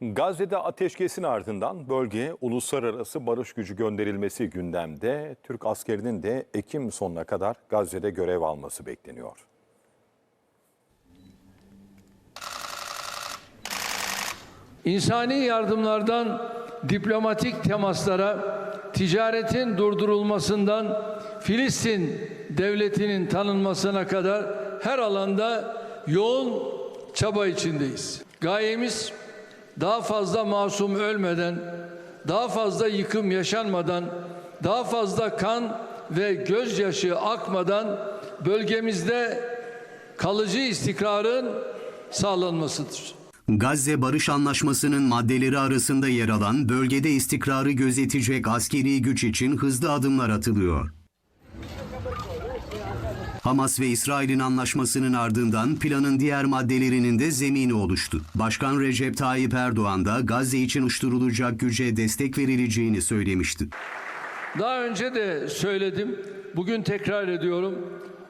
Gazze'de ateşkesin ardından bölgeye uluslararası barış gücü gönderilmesi gündemde. Türk askerinin de Ekim sonuna kadar Gazze'de görev alması bekleniyor. İnsani yardımlardan diplomatik temaslara, ticaretin durdurulmasından Filistin devletinin tanınmasına kadar her alanda yoğun çaba içindeyiz. Gayemiz daha fazla masum ölmeden, daha fazla yıkım yaşanmadan, daha fazla kan ve gözyaşı akmadan bölgemizde kalıcı istikrarın sağlanmasıdır. Gazze Barış Anlaşması'nın maddeleri arasında yer alan bölgede istikrarı gözetecek askeri güç için hızlı adımlar atılıyor. Hamas ve İsrail'in anlaşmasının ardından planın diğer maddelerinin de zemini oluştu. Başkan Recep Tayyip Erdoğan da Gazze için uçturulacak güce destek verileceğini söylemişti. Daha önce de söyledim, bugün tekrar ediyorum.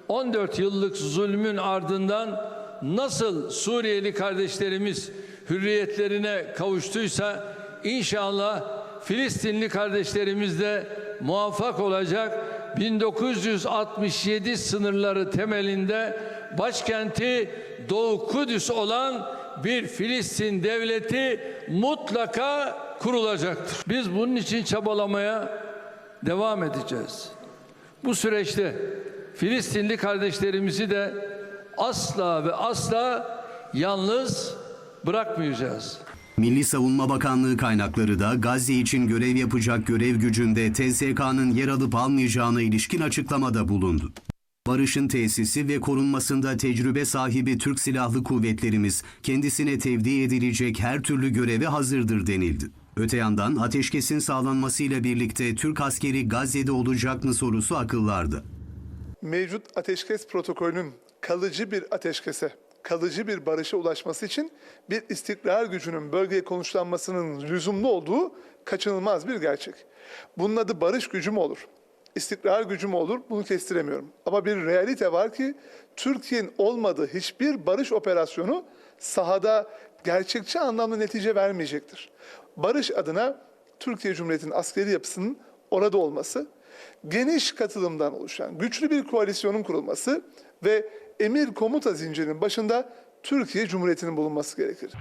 14 yıllık zulmün ardından nasıl Suriyeli kardeşlerimiz hürriyetlerine kavuştuysa inşallah Filistinli kardeşlerimiz de muvaffak olacak. 1967 sınırları temelinde başkenti Doğu Kudüs olan bir Filistin devleti mutlaka kurulacaktır. Biz bunun için çabalamaya devam edeceğiz. Bu süreçte Filistinli kardeşlerimizi de asla ve asla yalnız bırakmayacağız. Milli Savunma Bakanlığı kaynakları da Gazze için görev yapacak görev gücünde TSK'nın yer alıp almayacağına ilişkin açıklamada bulundu. Barışın tesisi ve korunmasında tecrübe sahibi Türk Silahlı Kuvvetlerimiz kendisine tevdi edilecek her türlü göreve hazırdır denildi. Öte yandan ateşkesin sağlanmasıyla birlikte Türk askeri Gazze'de olacak mı sorusu akıllarda. mevcut ateşkes protokolünün kalıcı bir ateşkese, kalıcı bir barışa ulaşması için bir istikrar gücünün bölgeye konuşlanmasının lüzumlu olduğu kaçınılmaz bir gerçek. Bunun adı barış gücü mü olur? İstikrar gücü mü olur? Bunu kestiremiyorum. Ama bir realite var ki Türkiye'nin olmadığı hiçbir barış operasyonu sahada gerçekçi anlamda netice vermeyecektir. Barış adına Türkiye Cumhuriyeti'nin askeri yapısının orada olması, geniş katılımdan oluşan güçlü bir koalisyonun kurulması ve emir komuta zincirinin başında Türkiye Cumhuriyeti'nin bulunması gerekir.